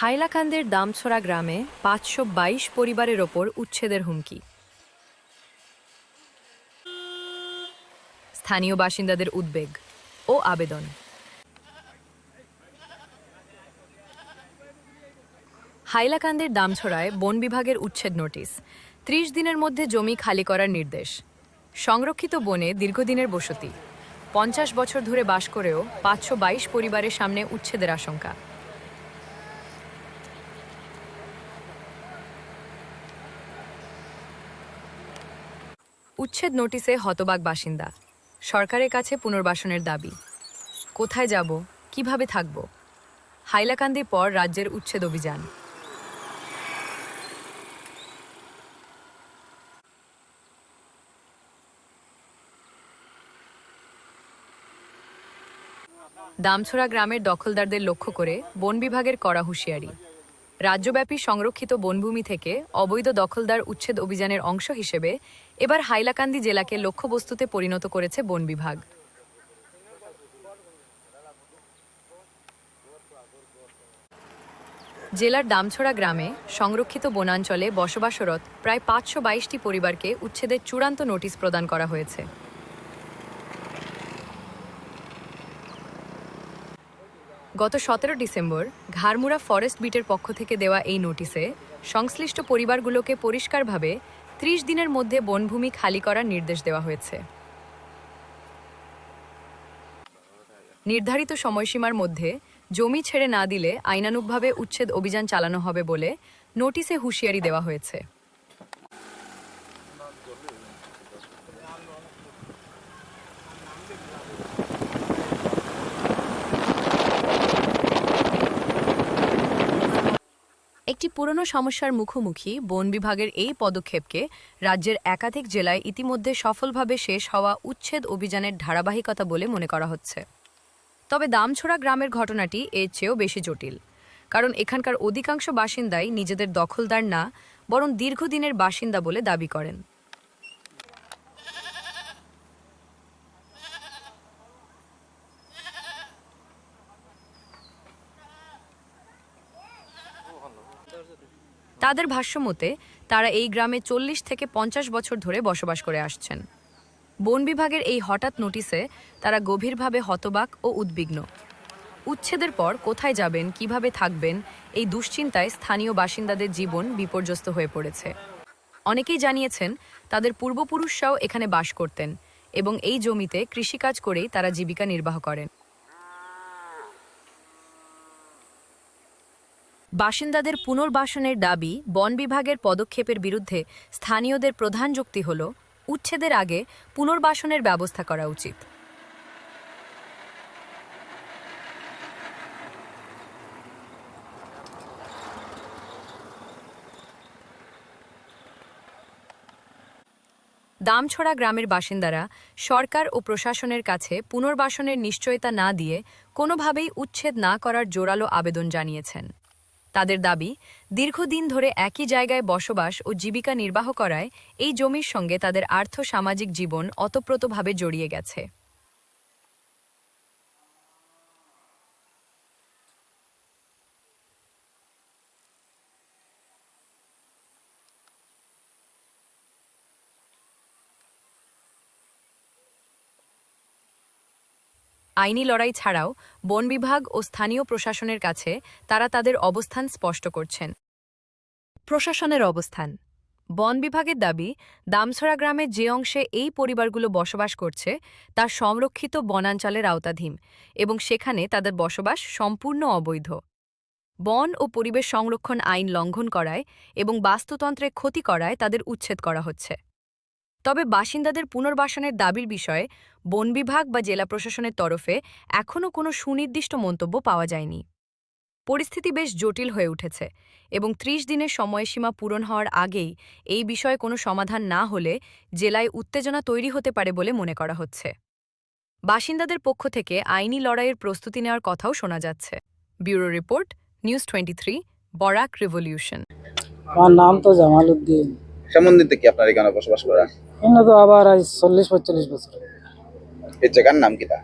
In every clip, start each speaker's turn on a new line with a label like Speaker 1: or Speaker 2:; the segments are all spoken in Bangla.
Speaker 1: হাইলাকান্দের দামছড়া গ্রামে পাঁচশো বাইশ পরিবারের ওপর উচ্ছেদের হুমকি। স্থানীয় বাসিন্দাদের উদ্বেগ ও আবেদন। হাইলাকান্দের দামছড়ায় বন বিভাগের উচ্ছেদ নোটিশ। ত্রিশ দিনের মধ্যে জমি খালি করার নির্দেশ। সংরক্ষিত বনে দীর্ঘদিনের বসতি। পঞ্চাশ বছর ধরে বাস করেও পাঁচশো বাইশ পরিবারের সামনে উচ্ছেদের আশঙ্কা। উচ্ছেদ নোটিশে হতবাক বাসিন্দা। সরকারের কাছে পুনর্বাসনের দাবি। কোথায় যাব? কীভাবে থাকব? হাইলাকান্দির পর রাজ্যের উচ্ছেদ অভিযান। দামছড়া গ্রামের দখলদারদের লক্ষ্য করে বন বিভাগের কড়া হুঁশিয়ারি। রাজ্যব্যাপী সংরক্ষিত বনভূমি থেকে অবৈধ দখলদার উচ্ছেদ অভিযানের অংশ হিসেবে এবার হাইলাকান্দি জেলাকে লক্ষ্যবস্তুতে পরিণত করেছে বন বিভাগ। জেলার দামছড়া গ্রামে সংরক্ষিত বনাঞ্চলে বসবাসরত প্রায় পাঁচশো বাইশটি পরিবারকে উচ্ছেদের চূড়ান্ত নোটিশ প্রদান করা হয়েছে। গত সতেরো ডিসেম্বর ঘাড়মুড়া ফরেস্ট বিটের পক্ষ থেকে দেওয়া এই নোটিশে সংশ্লিষ্ট পরিবারগুলোকে পরিষ্কারভাবে ত্রিশ দিনের মধ্যে বনভূমি খালি করার নির্দেশ দেওয়া হয়েছে। নির্ধারিত সময়সীমার মধ্যে জমি ছেড়ে না দিলে আইনানুগভাবে উচ্ছেদ অভিযান চালানো হবে বলে নোটিশে হুঁশিয়ারি দেওয়া হয়েছে। একটি পুরনো সমস্যার মুখোমুখি বন বিভাগের এই পদক্ষেপকে রাজ্যের একাধিক জেলায় ইতিমধ্যে সফলভাবে শেষ হওয়া উচ্ছেদ অভিযানের ধারাবাহিকতা বলে মনে করা হচ্ছে। তবে দামছোড়া গ্রামের ঘটনাটি এর চেয়েও বেশি জটিল। কারণ এখানকার অধিকাংশ বাসিন্দাই নিজেদের দখলদার না, বরং দীর্ঘদিনের বাসিন্দা বলে দাবি করেন। তাদের ভাষ্যমতে, তারা এই গ্রামে চল্লিশ থেকে পঞ্চাশ বছর ধরে বসবাস করে আসছেন। বন বিভাগের এই হঠাৎ নোটিশে তারা গভীরভাবে হতবাক ও উদ্বিগ্ন। উচ্ছেদের পর কোথায় যাবেন, কীভাবে থাকবেন, এই দুশ্চিন্তায় স্থানীয় বাসিন্দাদের জীবন বিপর্যস্ত হয়ে পড়েছে। অনেকেই জানিয়েছেন, তাদের পূর্বপুরুষরাও এখানে বাস করতেন এবং এই জমিতে কৃষিকাজ করেই তারা জীবিকা নির্বাহ করেন। বাসিন্দাদের পুনর্বাসনের দাবি বন বিভাগের পদক্ষেপের বিরুদ্ধে স্থানীয়দের প্রধান যুক্তি হল, উচ্ছেদের আগে পুনর্বাসনের ব্যবস্থা করা উচিত। দামছড়া গ্রামের বাসিন্দারা সরকার ও প্রশাসনের কাছে পুনর্বাসনের নিশ্চয়তা না দিয়ে কোনোভাবেই উচ্ছেদ না করার জোরালো আবেদন জানিয়েছেন। তাদের দাবি, দীর্ঘদিন ধরে একই জায়গায় বসবাস ও জীবিকা নির্বাহ করায় এই জমির সঙ্গে তাদের আর্থ সামাজিক জীবন অতপ্রতভাবে জড়িয়ে গেছে। আইনি লড়াই ছাড়াও বন বিভাগ ও স্থানীয় প্রশাসনের কাছে তারা তাদের অবস্থান স্পষ্ট করছেন। প্রশাসনের অবস্থান। বন বিভাগের দাবি, দামছড়া গ্রামের যে অংশে এই পরিবারগুলো বসবাস করছে, তা সংরক্ষিত বনাঞ্চলের আওতাধীন এবং সেখানে তাদের বসবাস সম্পূর্ণ অবৈধ। বন ও পরিবেশ সংরক্ষণ আইন লঙ্ঘন করায় এবং বাস্তুতন্ত্রে ক্ষতি করায় তাদের উচ্ছেদ করা হচ্ছে। তবে বাসিন্দাদের পুনর্বাসনের দাবির বিষয়ে বন বিভাগ বা জেলা প্রশাসনের তরফে এখনও কোনো সুনির্দিষ্ট মন্তব্য পাওয়া যায়নি। পরিস্থিতি বেশ জটিল হয়ে উঠেছে এবং ত্রিশ দিনের সময়সীমা পূরণ হওয়ার আগেই এই বিষয়ে কোনো সমাধান না হলে জেলায় উত্তেজনা তৈরি হতে পারে বলে মনে করা হচ্ছে। বাসিন্দাদের পক্ষ থেকে আইনি লড়াইয়ের প্রস্তুতি নেওয়ার কথাও শোনা যাচ্ছে। Bureau report, news twenty three, Barak revolution.
Speaker 2: আমার নাম তো জামাল উদ্দিন।
Speaker 3: সম্বন্ধিত কি আপনার এখানে বসবাস করা?
Speaker 2: এখানে তো আবার আজ চল্লিশ পঁয়তাল্লিশ বছর।
Speaker 3: এই জায়গার নাম কিটা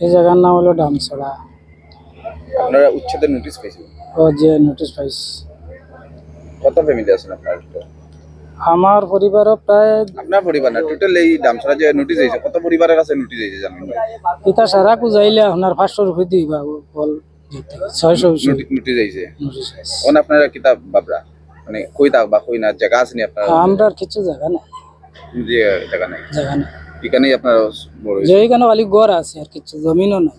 Speaker 2: এই জায়গার নাম হলো ডামছড়া।
Speaker 3: আপনারা উচ্ছেদের নোটিশ পেয়েছেন?
Speaker 2: ও যে নোটিশ পাইছি।
Speaker 3: কত ফ্যামিলি আছেন আপনার
Speaker 2: আমার পরিবারও প্রায়
Speaker 3: আপনার পরিবার না টোটাল এই দামছড়া যে নোটিশ হয়েছে কত পরিবারের কাছে নোটিশ হয়েছে জানেন?
Speaker 2: পিতা সারা কুজাইলে আপনার পাঁচশো রুপি দিবা বল ছয়শো
Speaker 3: নোটিশ হয়েছে।
Speaker 2: আছে।
Speaker 3: কোন আপনারা কিতাব বাবরা? মানে কই থাক বা কই না জায়গা আছে নি আপনার?
Speaker 2: আমরা কিছু জায়গা নাই।
Speaker 3: যে জায়গা নাই।
Speaker 2: জায়গা নাই।
Speaker 3: এখানেই আপনার বড়
Speaker 2: যে এখানে খালি গড় আছে আর কিছু জমিনও নাই।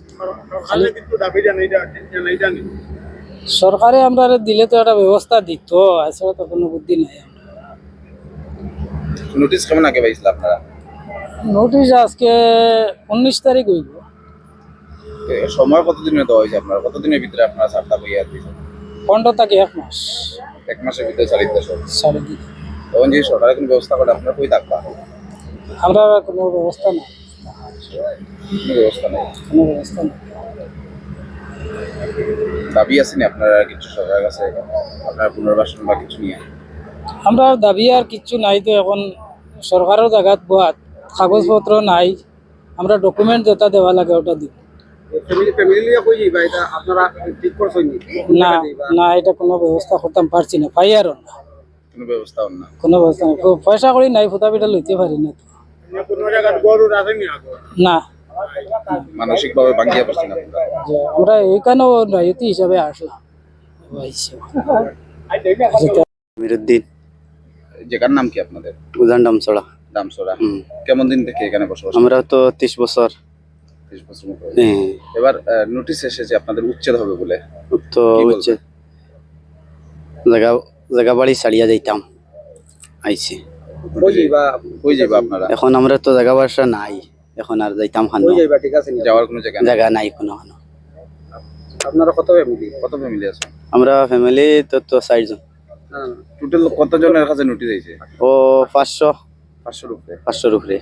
Speaker 2: সরকারে আমরা দিলে তো একটা ব্যবস্থা দিত আসলে তো কোনো বুদ্ধি নাই।
Speaker 3: নোটিশ কেমন আগে পাইছিল আপনারা?
Speaker 2: নোটিশ আজকে উনিশ তারিখ হইব।
Speaker 3: এ, সময় কতদিনে দেওয়া হয়েছে আপনার? কতদিনের ভিতরে আপনারা সারটা বইয়া দিয়েছেন?
Speaker 2: পনেরো থেকে এক মাস।
Speaker 3: এক মাসের ভিতরে সারিত দেশ
Speaker 2: সাড়ে
Speaker 3: তখন যে সরকারের কোনো ব্যবস্থা করে আপনার কই থাকবা?
Speaker 2: আমরা কোনো ব্যবস্থা নাই।
Speaker 3: কোনো ব্যবস্থা নেই?
Speaker 2: কোনো ব্যবস্থা নাই।
Speaker 3: দাবি আছে নি আপনার আর কিছু সরকারের কাছে? আপনার পুনর্বাসন বা কিছু নিয়ে?
Speaker 2: আমরা দাবি আর কিচ্ছু নাই তো এখন সরকারের জায়গাত বাদ কাগজপত্র নাই। আমরা ডকুমেন্ট যেটা দেওয়া লাগে ওটা দিব না? না এটা কোনো ব্যবস্থা করতাম পারছি না। না।
Speaker 3: কোনো ব্যবস্থাও না।
Speaker 2: কোনো ব্যবস্থা পয়সা করি নাই ফুটা পিঠা লইতে পারি না না
Speaker 3: মানসিকভাবে
Speaker 2: আমরা রায়তি হিসাবে আসলাম। আইছি।
Speaker 4: মিরুদ্দিন
Speaker 3: জায়গার নাম কি আপনাদের?
Speaker 4: উদান।
Speaker 3: কেমন দিন থেকে এখানে বসবাস
Speaker 4: আমরা তো ত্রিশ বছর
Speaker 3: ত্রিশ বছর মতো
Speaker 4: হ্যাঁ,
Speaker 3: এবার নোটিশ এসেছে আপনাদের উচ্ছেদ হবে বলে
Speaker 4: তো জায়গা জায়গা বাড়ি ছাড়িয়া যাইতাম আইছি। এখন আমরা তো জায়গা বাসা নাই এখন আর যাইতাম খান
Speaker 3: যাওয়ার কোনো জায়গা নেই?
Speaker 4: জায়গা নাই কোনো খানো
Speaker 3: আপনারা কত ফ্যামিলি কত ফ্যামিলি আছে
Speaker 4: আমরা ফ্যামিলি তো তো চারজন।
Speaker 3: টোটাল কতজনের কাছে নোটিশ হয়েছে
Speaker 4: ও পাঁচশো।
Speaker 3: উপরে।
Speaker 4: পাঁচশোর উপরে।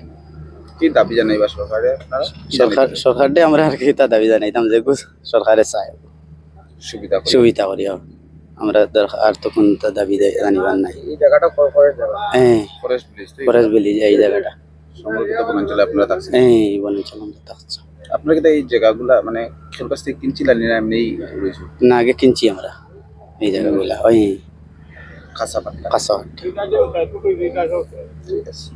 Speaker 3: কি দাবি জানাইবা সরকারে?
Speaker 4: সরকার? সরকার আমরা আর কি তা দাবি জানাইতাম যে সরকারে চাই
Speaker 3: সুবিধা
Speaker 4: সুবিধা করি। আমরা আর তো কোন তা দাবি জানিবার নাই।
Speaker 3: এই জায়গাটা
Speaker 4: হ্যাঁ
Speaker 3: ফরেস্ট ভিলেজ
Speaker 4: ফরেস্ট বিলি এই জায়গাটা।
Speaker 3: সংরক্ষিত বনাঞ্চলে আপনারা থাকছেন?
Speaker 4: এই বনাঞ্চল আমরা থাকছি।
Speaker 3: আপনারা কিন্তু এই জায়গাগুলা মানে কাছ থেকে কিনছিলেন না এমনি
Speaker 4: না আগে কিনছি আমরা। এই জায়গাগুলা ওই
Speaker 3: পাতলা
Speaker 4: কাঁচা
Speaker 3: ঠিক আছে।